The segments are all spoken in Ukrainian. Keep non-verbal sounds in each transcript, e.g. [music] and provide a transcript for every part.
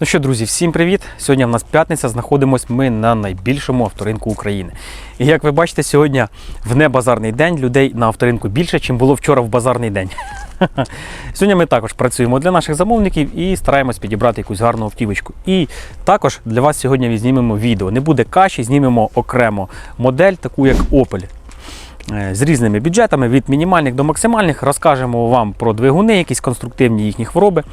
Ну що, друзі, всім привіт! Сьогодні в нас п'ятниця, знаходимося ми на найбільшому авторинку України. І як ви бачите, сьогодні в небазарний день людей на авторинку більше, ніж було вчора в базарний день. [laughs] Сьогодні ми також працюємо для наших замовників і стараємось підібрати якусь гарну автівочку. І також для вас сьогодні візьмемо відео. Не буде каші, знімемо окремо модель, таку як Opel. Е, З різними бюджетами від мінімальних до максимальних розкажемо вам про двигуни, якісь конструктивні їхні хвороби.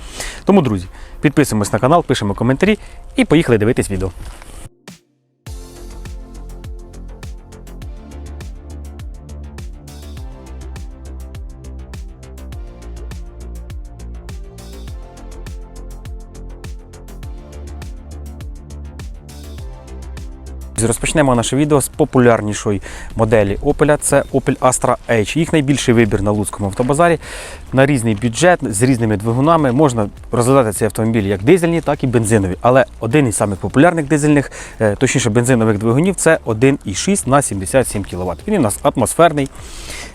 Тому, друзі, підписуємось на канал, пишемо коментарі і поїхали дивитись відео. Розпочнемо наше відео з популярнішої моделі Opel. Це Opel Astra H. Їх найбільший вибір на Луцькому автобазарі на різний бюджет з різними двигунами. Можна розглядати цей автомобіль як дизельні, так і бензинові. Але один із самих популярних дизельних, е, точніше бензинових двигунів, це 1,6 на 77 кВт. Він у нас атмосферний.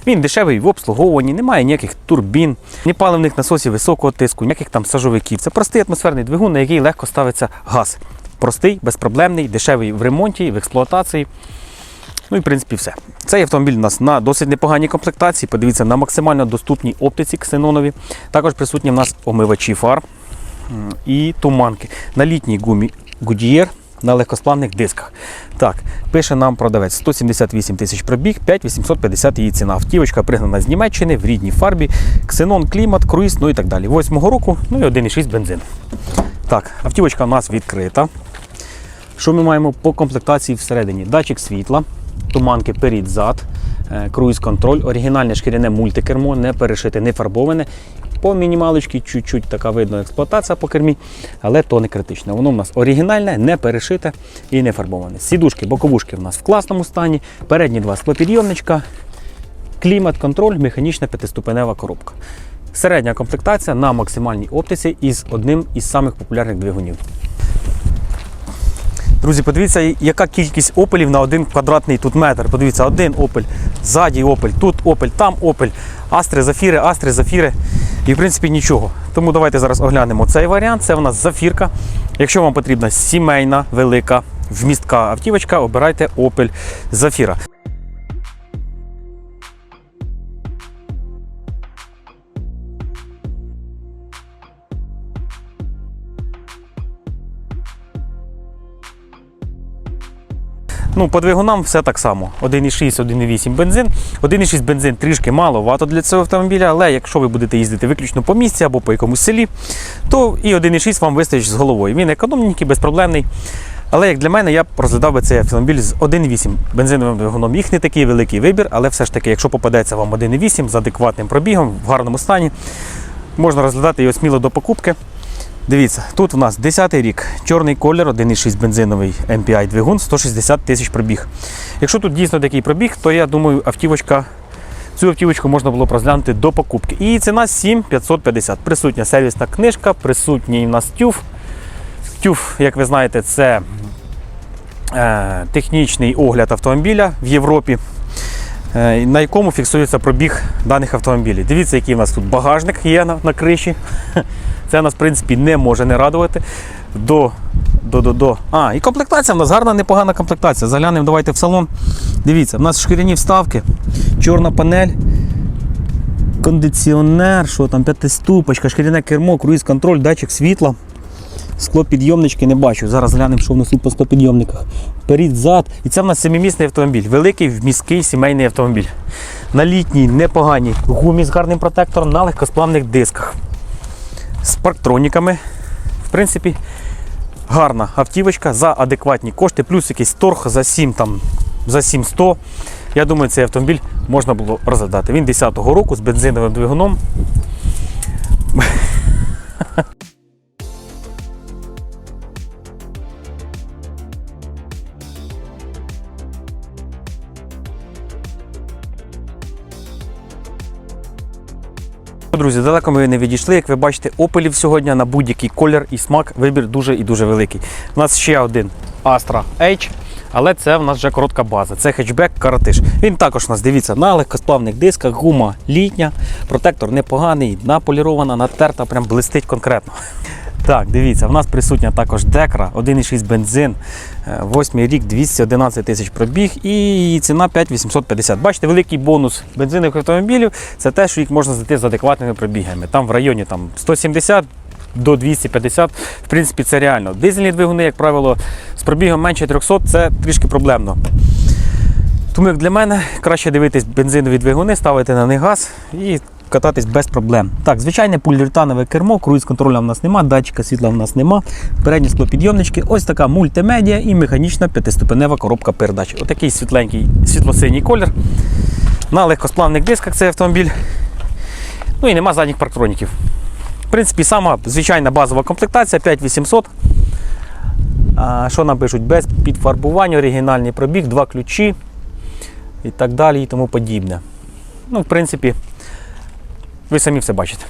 Він дешевий в обслуговуванні, немає ніяких турбін, ні паливних насосів високого тиску, ніяких там сажовиків. Це простий атмосферний двигун, на який легко ставиться газ. Простий, безпроблемний, дешевий в ремонті, в експлуатації. Ну і в принципі все. Цей автомобіль у нас на досить непоганій комплектації. Подивіться на максимально доступній оптиці ксенонові. Також присутні в нас омивачі фар і туманки. На літній гумі Goodyear на легкосплавних дисках. Так, пише нам продавець 178 тисяч пробіг, 5850 її ціна. Автівочка пригнана з Німеччини в рідній фарбі, ксенон, клімат, круїз, ну і так далі. Восьмого року, ну і 1,6 бензин. Так, автівочка у нас відкрита. Що ми маємо по комплектації всередині? Датчик світла, туманки перед-зад, е, круїз-контроль, оригінальне шкіряне мультикермо, не перешите, не фарбоване. По мінімалочці чуть-чуть така видно експлуатація по кермі, але то не критично. Воно в нас оригінальне, не перешите і не фарбоване. Сідушки, боковушки в нас в класному стані, передні два склопідйомничка, клімат-контроль, механічна п'ятиступенева коробка. Середня комплектація на максимальній оптиці із одним із самих популярних двигунів. Друзі, подивіться, яка кількість опелів на один квадратний тут метр. Подивіться, один опель, ззаді опель, тут опель, там опель, астри, зафіри, астри, зафіри. І в принципі нічого. Тому давайте зараз оглянемо цей варіант. Це в нас зафірка. Якщо вам потрібна сімейна, велика, вмістка автівочка, обирайте Opel Zafira. Ну, по двигунам все так само. 1,6, 1,8 бензин. 1,6 бензин трішки маловато для цього автомобіля, але якщо ви будете їздити виключно по місці або по якомусь селі, то і 1,6 вам вистачить з головою. Він економненький, безпроблемний. Але як для мене, я б розглядав би цей автомобіль з 1,8 бензиновим двигуном. Їх не такий великий вибір, але все ж таки, якщо попадеться вам 1,8 з адекватним пробігом, в гарному стані, можна розглядати його сміло до покупки. Дивіться, тут у нас 10-й рік, чорний колір, 1,6 бензиновий MPI двигун, 160 тисяч пробіг. Якщо тут дійсно такий пробіг, то я думаю, автівочка, цю автівочку можна було б розглянути до покупки. І ціна 7550. Присутня сервісна книжка, присутній у нас тюф. Тюф, як ви знаєте, це е, технічний огляд автомобіля в Європі, на якому фіксується пробіг даних автомобілів. Дивіться, який у нас тут багажник є на, на криші. [laughs] Це нас, в принципі, не може не радувати. До, до, до, до. А, і комплектація в нас гарна, непогана комплектація. Заглянемо, давайте в салон. Дивіться, в нас шкіряні вставки, чорна панель, кондиціонер, що там, п'ятиступочка, шкіряне кермо, круїз-контроль, датчик світла. Склопідйомнички не бачу. Зараз глянемо, що в нас тут по склопідйомниках. Перед, зад. І це в нас семимісний автомобіль. Великий вміський сімейний автомобіль. На літній, непоганій гумі з гарним протектором на легкосплавних дисках з парктроніками. В принципі, гарна автівочка за адекватні кошти, плюс якийсь торг за 7 там, за 7100. Я думаю, цей автомобіль можна було розглядати. Він 10-го року з бензиновим двигуном. Друзі, далеко ми не відійшли. Як ви бачите, опелів сьогодні на будь-який колір і смак вибір дуже і дуже великий. У нас ще один Astra H, але це в нас вже коротка база. Це хетчбек каратиш. Він також у нас дивіться на легкосплавних дисках, гума літня, протектор непоганий, наполірована, натерта, прям блистить конкретно. Так, дивіться, в нас присутня також Декра, 1,6 бензин, 8 рік, 211 тисяч пробіг і ціна 5850. Бачите, великий бонус бензинових автомобілів це те, що їх можна знайти з адекватними пробігами. Там в районі там, 170 до 250, в принципі, це реально. Дизельні двигуни, як правило, з пробігом менше 300 це трішки проблемно. Тому як для мене краще дивитись бензинові двигуни, ставити на них газ і кататись без проблем. Так, звичайне поліуретанове кермо, круїз контроля в нас нема, датчика світла в нас нема, передні склопідйомнички, ось така мультимедіа і механічна п'ятиступенева коробка передач. Отакий світленький світло-синій колір. На легкосплавних дисках цей автомобіль. Ну і нема задніх парктроніків. В принципі, сама звичайна базова комплектація 5800. А, що нам пишуть? Без підфарбування, оригінальний пробіг, два ключі і так далі і тому подібне. Ну, в принципі, ви самі все бачите.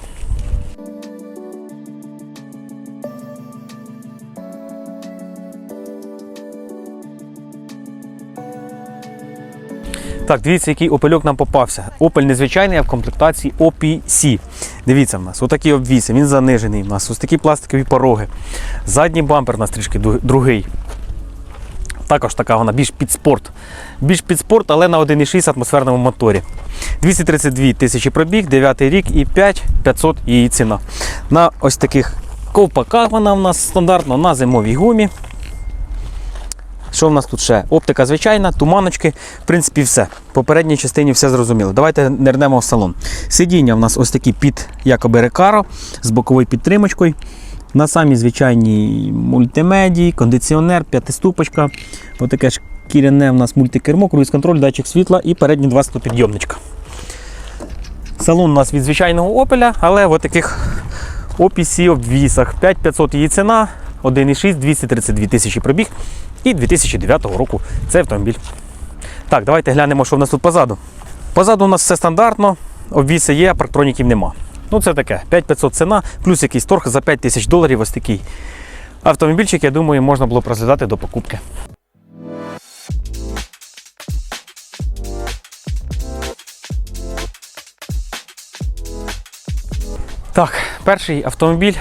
Так, дивіться, який опельок нам попався. Опель незвичайний, а в комплектації OPC. Дивіться в нас, отакий обвіси, він занижений. У нас ось такі пластикові пороги. Задній бампер у нас трішки другий. Також така вона більш під спорт. Більш під спорт, але на 1,6 атмосферному моторі. 232 тисячі пробіг, 9 рік і 5500 її ціна. На ось таких ковпаках вона в нас стандартно на зимовій гумі. Що в нас тут ще? Оптика звичайна, туманочки, в принципі, все. По передній частині все зрозуміло. Давайте нирнемо в салон. Сидіння в нас ось такі під якоби рекаро з боковою підтримочкою. На самій звичайній мультимедії, кондиціонер, п'ятиступочка. Отаке шкіряне в нас мультикермо, круїз-контроль, датчик світла і передні два стопідйомничка. Салон у нас від звичайного Opel, але в таких OPC обвісах. 5500 її ціна, 1,6, 232 тисячі пробіг і 2009 року цей автомобіль. Так, давайте глянемо, що в нас тут позаду. Позаду у нас все стандартно, обвіси є, а парктроніків нема. Ну це таке, 5500 ціна, плюс якийсь торг за 5 тисяч доларів. Ось такий автомобільчик, я думаю, можна було б розглядати до покупки. Так, перший автомобіль,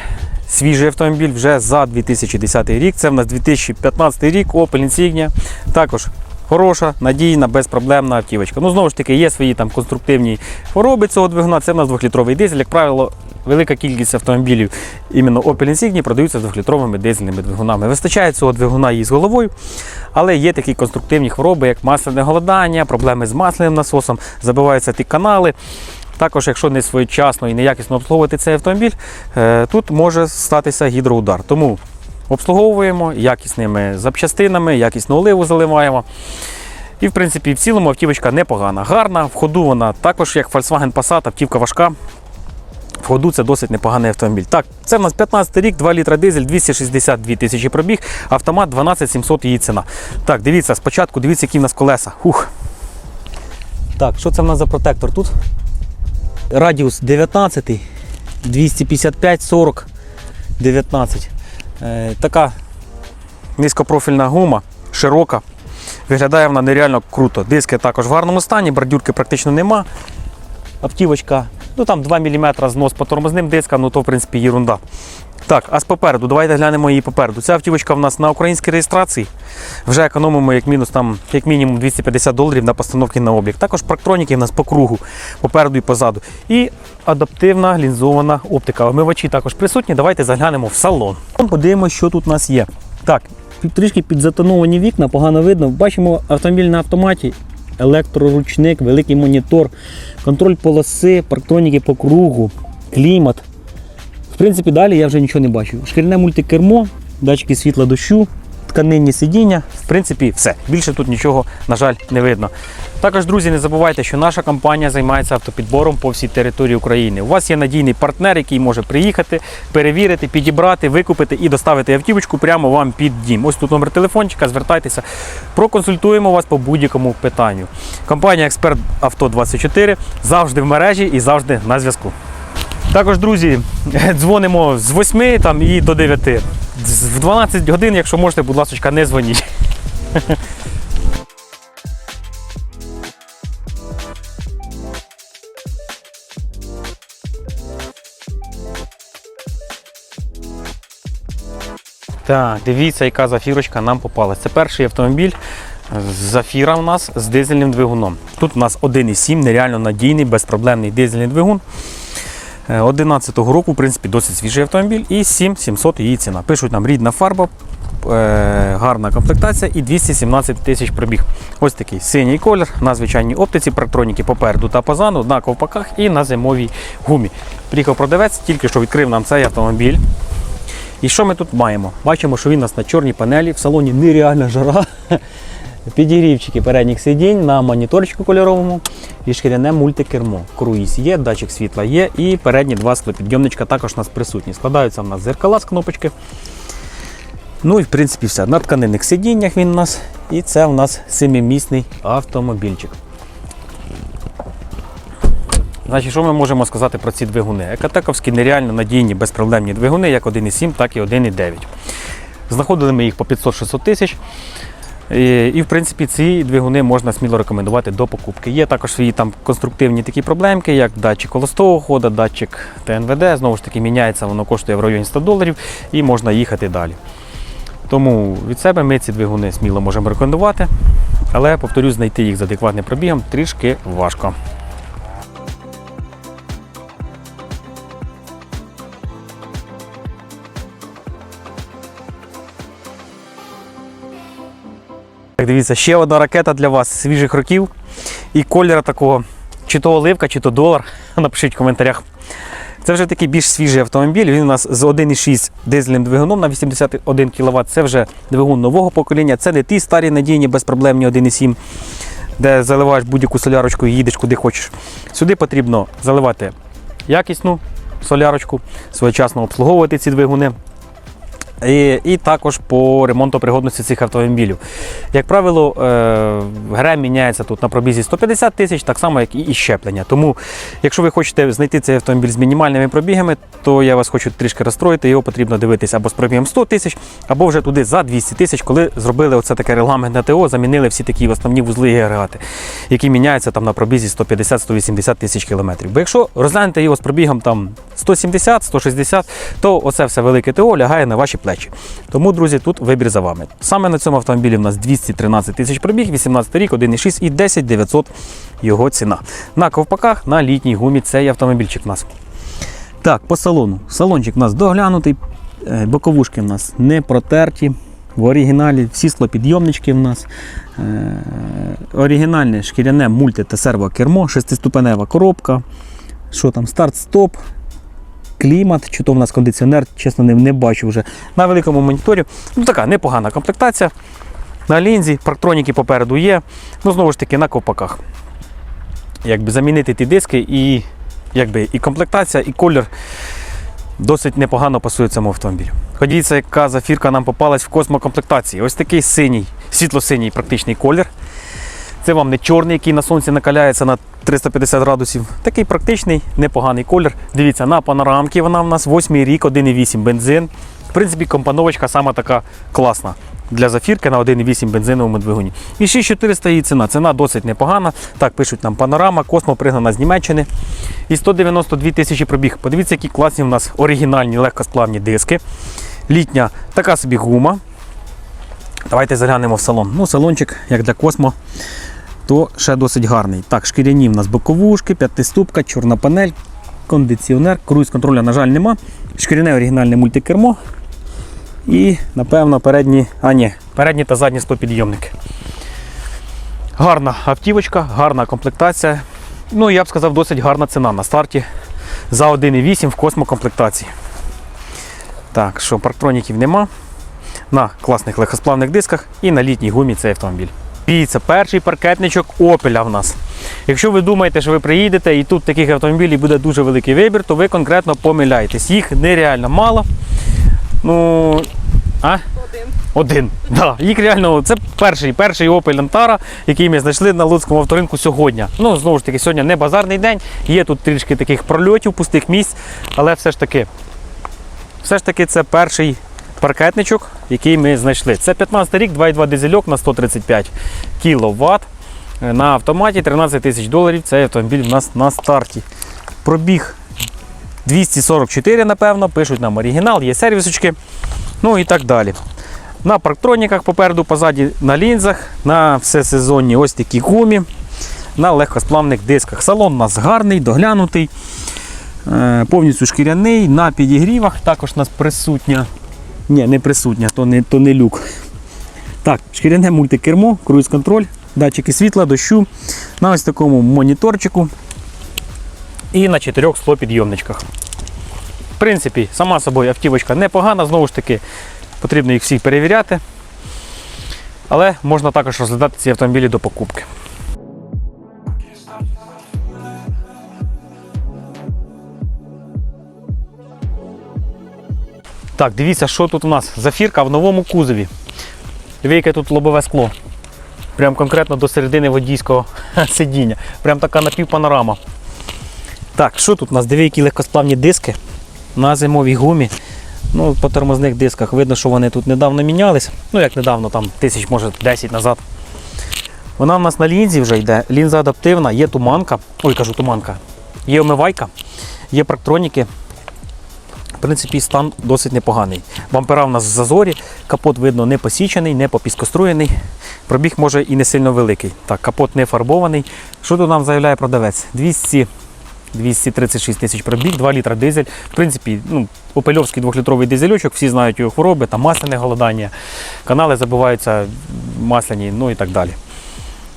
свіжий автомобіль вже за 2010 рік. Це в нас 2015 рік, Opel Insignia. Також хороша, надійна, безпроблемна автівочка. Ну, знову ж таки, є свої там конструктивні хвороби цього двигуна. Це в нас 2-літровий дизель. Як правило, велика кількість автомобілів іменно Opel Insignia продаються з 2-літровими дизельними двигунами. Вистачає цього двигуна і з головою, але є такі конструктивні хвороби, як масляне голодання, проблеми з масляним насосом, забиваються ті канали. Також, якщо не своєчасно і неякісно обслуговувати цей автомобіль, е, тут може статися гідроудар. Тому обслуговуємо якісними запчастинами, якісну оливу заливаємо. І, в принципі, в цілому автівочка непогана, гарна. В ходу вона також, як Volkswagen Passat, автівка важка. В ходу це досить непоганий автомобіль. Так, це в нас 15 рік, 2 літра дизель, 262 тисячі пробіг, автомат 12700 її ціна. Так, дивіться, спочатку дивіться, які в нас колеса. Хух. Так, що це в нас за протектор тут? Радіус 19, 255, 40, 19. Е, така низькопрофільна гума, широка. Виглядає вона нереально круто. Диски також в гарному стані, бордюрки практично нема. Автівочка, ну там 2 мм знос по тормозним дискам, ну то в принципі єрунда. Так, а з попереду, давайте глянемо її попереду. Ця автівочка в нас на українській реєстрації. Вже економимо як мінус там, як мінімум 250 доларів на постановки на облік. Також парктроніки в нас по кругу, попереду і позаду. І адаптивна лінзована оптика. Омивачі також присутні. Давайте заглянемо в салон. Подивимося, що тут у нас є. Так, трішки підзатоновані вікна, погано видно. Бачимо автомобіль на автоматі. Електроручник, великий монітор, контроль полоси, парктроніки по кругу, клімат. Принципі, далі я вже нічого не бачу. Шкіряне мультикермо, датчики світла дощу, тканинні сидіння. В принципі, все. Більше тут нічого, на жаль, не видно. Також, друзі, не забувайте, що наша компанія займається автопідбором по всій території України. У вас є надійний партнер, який може приїхати, перевірити, підібрати, викупити і доставити автівочку прямо вам під дім. Ось тут номер телефончика, звертайтеся, проконсультуємо вас по будь-якому питанню. Компанія Експерт Авто 24 завжди в мережі і завжди на зв'язку. Також, друзі, [laughs] дзвонимо з 8 там, і до 9. В 12 годин, якщо можете, будь ласка, не дзвоніть. [laughs] Так, дивіться, яка зафірочка нам попалась. Це перший автомобіль зафіра у нас з дизельним двигуном. Тут у нас 1,7, нереально надійний, безпроблемний дизельний двигун. 11-го року, в принципі, досить свіжий автомобіль і 7700 її ціна. Пишуть нам рідна фарба, е, гарна комплектація і 217 тисяч пробіг. Ось такий синій колір на звичайній оптиці, парктроніки попереду та позаду, на ковпаках і на зимовій гумі. Приїхав продавець, тільки що відкрив нам цей автомобіль. І що ми тут маємо? Бачимо, що він у нас на чорній панелі, в салоні нереальна жара. Підігрівчики передніх сидінь на моніторчику кольоровому і шкіряне мультикермо. Круїз є, датчик світла є, і передні два склопідйомничка також у нас присутні. Складаються в нас зеркала з кнопочки. Ну і в принципі все. На тканинних сидіннях він у нас. І це у нас семимісний автомобільчик. Значить, що ми можемо сказати про ці двигуни? Екатековські нереально надійні, безпроблемні двигуни, як 1,7, так і 1,9. Знаходили ми їх по 500-600 тисяч. І, і, в принципі, ці двигуни можна сміло рекомендувати до покупки. Є також свої там конструктивні такі проблемки, як датчик холостого ходу, датчик ТНВД. Знову ж таки, міняється, воно коштує в районі 100 доларів і можна їхати далі. Тому від себе ми ці двигуни сміло можемо рекомендувати. Але, повторюсь, знайти їх з адекватним пробігом трішки важко. Так, дивіться, ще одна ракета для вас свіжих років. І кольора такого, чи то оливка, чи то долар. [laughs] Напишіть в коментарях. Це вже такий більш свіжий автомобіль. Він у нас з 1,6 дизельним двигуном на 81 кВт. Це вже двигун нового покоління. Це не ті старі надійні, безпроблемні 1,7, де заливаєш будь-яку солярочку і їдеш куди хочеш. Сюди потрібно заливати якісну солярочку, своєчасно обслуговувати ці двигуни. І, і також по ремонтопригодності цих автомобілів. Як правило, е, ГРМ міняється тут на пробізі 150 тисяч, так само, як і щеплення. Тому, якщо ви хочете знайти цей автомобіль з мінімальними пробігами, то я вас хочу трішки розстроїти. Його потрібно дивитися або з пробігом 100 тисяч, або вже туди за 200 тисяч, коли зробили оце таке регламентне ТО, замінили всі такі основні вузли і агрегати, які міняються там на пробізі 150-180 тисяч кілометрів. Бо якщо розглянете його з пробігом там 170-160, то оце все велике ТО лягає на ваші плечі. Тому, друзі, тут вибір за вами. Саме на цьому автомобілі в нас 213 тисяч пробіг, 18 рік, 1,6 і 10 900 його ціна. На ковпаках на літній гумі цей автомобільчик у нас. Так, по салону. Салончик у нас доглянутий, е, боковушки в нас не протерті. В оригіналі всі склопідйомнички в нас. Е, оригінальне шкіряне мульти та сервокермо, шестиступенева коробка. Що там, старт-стоп, клімат, чи то в нас кондиціонер, чесно, не, не бачу вже. На великому моніторі. Ну, така непогана комплектація. На лінзі, парктроніки попереду є. Ну, знову ж таки, на ковпаках. Якби замінити ті диски і, якби, і комплектація, і колір досить непогано пасує цьому автомобілю. Ходіться, яка зафірка нам попалась в космокомплектації. Ось такий синій, світло-синій практичний колір. Це вам не чорний, який на сонці накаляється на 350 градусів. Такий практичний, непоганий колір. Дивіться, на панорамці вона в нас 8 рік, 1,8 бензин. В принципі, компоновочка сама така класна для зафірки на 1,8 бензиновому двигуні. І 6400 її ціна. Ціна досить непогана. Так пишуть нам панорама, космо пригнана з Німеччини. І 192 тисячі пробіг. Подивіться, які класні у нас оригінальні легкосплавні диски. Літня така собі гума. Давайте заглянемо в салон. Ну, салончик, як для космо, то ще досить гарний. Так, шкіряні в нас боковушки, п'ятиступка, чорна панель, кондиціонер, круїз контроля, на жаль, нема. Шкіряне оригінальне мультикермо. І, напевно, передні, а ні, передні та задні склопідйомники. Гарна автівочка, гарна комплектація. Ну, я б сказав, досить гарна ціна на старті за 1,8 в космокомплектації. Так, що парктроніків нема на класних легкосплавних дисках і на літній гумі цей автомобіль. Дивіться, перший паркетничок Opel в нас. Якщо ви думаєте, що ви приїдете і тут таких автомобілів буде дуже великий вибір, то ви конкретно помиляєтесь. Їх нереально мало. Ну, а? Один. Один. Да. Їх реально, це перший перший Opel Antara, який ми знайшли на Луцькому авторинку сьогодні. Ну, знову ж таки, сьогодні не базарний день, є тут трішки таких прольотів, пустих місць, але все ж таки, все ж таки це перший паркетничок, який ми знайшли. Це 15 рік, 2,2 дизельок на 135 кВт. На автоматі 13 тисяч доларів. Цей автомобіль у нас на старті. Пробіг 244, напевно, пишуть нам оригінал, є сервісочки, ну і так далі. На парктроніках попереду, позаді на лінзах, на всесезонні ось такі гумі, на легкосплавних дисках. Салон у нас гарний, доглянутий, е, повністю шкіряний, на підігрівах також у нас присутня. Ні, не присутня, то не, то не люк. Так, шкіряне мультикермо, круїз-контроль, датчики світла, дощу, на ось такому моніторчику і на чотирьох склопідйомничках. В принципі, сама собою автівочка непогана, знову ж таки, потрібно їх всіх перевіряти. Але можна також розглядати ці автомобілі до покупки. Так, дивіться, що тут у нас. Зафірка в новому кузові. Дивіться, тут лобове скло. Прям конкретно до середини водійського [laughs] сидіння. Прям така напівпанорама. Так, що тут у нас? Які легкосплавні диски на зимовій гумі. Ну, по тормозних дисках видно, що вони тут недавно мінялись. Ну, як недавно, там тисяч, може 10 назад. Вона в нас на лінзі вже йде. Лінза адаптивна, є туманка. Ой, кажу туманка. Є омивайка, є практроніки. В принципі, стан досить непоганий. Бампера в нас в зазорі, капот видно не посічений, не попіскоструєний. Пробіг може і не сильно великий. Так, капот не фарбований. Що тут нам заявляє продавець? 200 236 тисяч пробіг, 2 літра дизель. В принципі, ну, опельовський 2-літровий дизельочок, всі знають його хвороби, там масляне голодання, канали забиваються масляні, ну і так далі.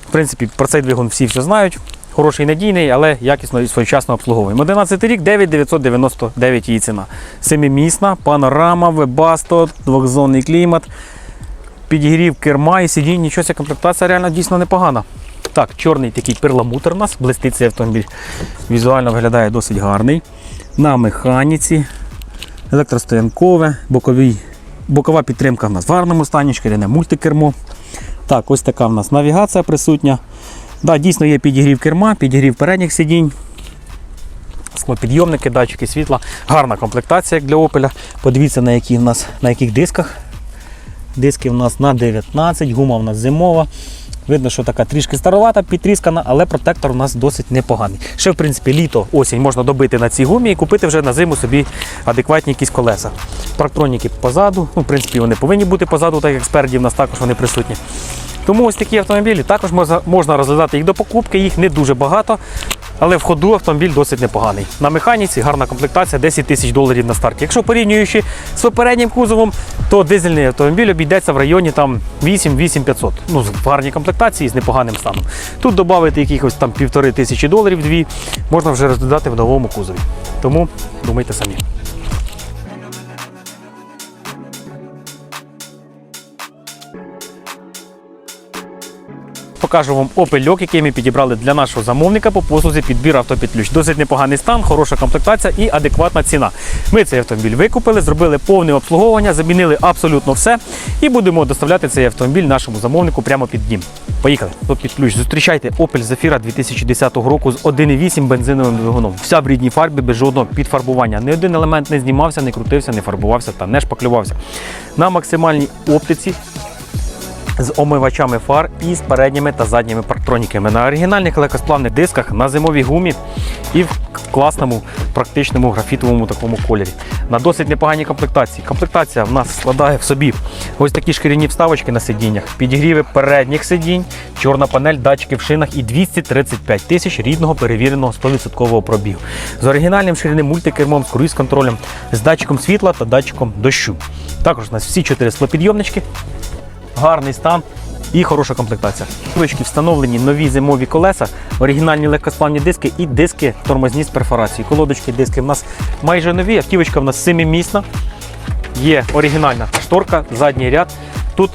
В принципі, про цей двигун всі все знають. Хороший надійний, але якісно і своєчасно обслуговуємо. 11 рік, 9999 її ціна. Семимісна, панорама, вебасто, двохзонний клімат, підігрів керма і сидінь, нічого ця комплектація реально дійсно непогана. Так, чорний такий перламутр у нас, блистить цей автомобіль. Візуально виглядає досить гарний. На механіці, електростоянкове, боковий, бокова підтримка в нас в гарному стані, шкіряне мультикермо. Так, ось така в нас навігація присутня. Да, дійсно є підігрів керма, підігрів передніх сидінь. Склопідйомники, датчики світла. Гарна комплектація як для Opel. Подивіться, на, які в нас, на яких дисках. Диски в нас на 19, гума в нас зимова. Видно, що така трішки старовата, підтріскана, але протектор у нас досить непоганий. Ще, в принципі, літо, осінь можна добити на цій гумі і купити вже на зиму собі адекватні якісь колеса. Парктроніки позаду, ну, в принципі, вони повинні бути позаду, так як спереді в нас також вони присутні. Тому ось такі автомобілі також можна, розглядати їх до покупки, їх не дуже багато, але в ходу автомобіль досить непоганий. На механіці гарна комплектація 10 тисяч доларів на старті. Якщо порівнюючи з попереднім кузовом, то дизельний автомобіль обійдеться в районі 8-8500. Ну, з гарній комплектації з непоганим станом. Тут додати якихось там півтори тисячі доларів, дві, можна вже розглядати в новому кузові. Тому думайте самі. Покажу вам опельок, який ми підібрали для нашого замовника по послузі підбір автопідключ. Досить непоганий стан, хороша комплектація і адекватна ціна. Ми цей автомобіль викупили, зробили повне обслуговування, замінили абсолютно все і будемо доставляти цей автомобіль нашому замовнику прямо під дім. Поїхали. Тут під. Зустрічайте Opel Zafira 2010 року з 1,8 бензиновим двигуном. Вся в рідній фарбі без жодного підфарбування. Ні один елемент не знімався, не крутився, не фарбувався та не шпаклювався. На максимальній оптиці з омивачами фар і з передніми та задніми парктроніками. На оригінальних легкосплавних дисках, на зимовій гумі і в класному практичному графітовому такому кольорі. На досить непоганій комплектації. Комплектація в нас складає в собі ось такі шкіряні вставочки на сидіннях, підігріви передніх сидінь, чорна панель, датчики в шинах і 235 тисяч рідного перевіреного 100% пробігу. З оригінальним шкіряним мультикермом, з круїз-контролем, з датчиком світла та датчиком дощу. Також у нас всі чотири склопідйомнички гарний стан і хороша комплектація. Кулички встановлені нові зимові колеса, оригінальні легкосплавні диски і диски тормозні з перфорацією. Колодочки, диски в нас майже нові, автівочка в нас семимісна. Є оригінальна шторка, задній ряд. Тут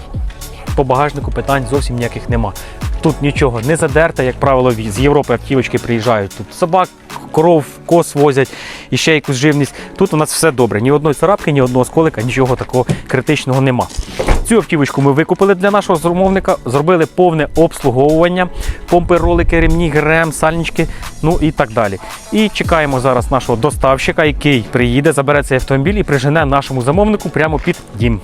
по багажнику питань зовсім ніяких нема. Тут нічого не задерте, як правило, з Європи автівочки приїжджають. Тут собак, коров, коз возять і ще якусь живність. Тут у нас все добре. Ні одної царапки, ні одного сколика, нічого такого критичного нема. Цю автівочку ми викупили для нашого замовника, зробили повне обслуговування, помпи, ролики, ремні, грем, сальнички, ну і так далі. І чекаємо зараз нашого доставщика, який приїде, забере цей автомобіль і прижене нашому замовнику прямо під дім.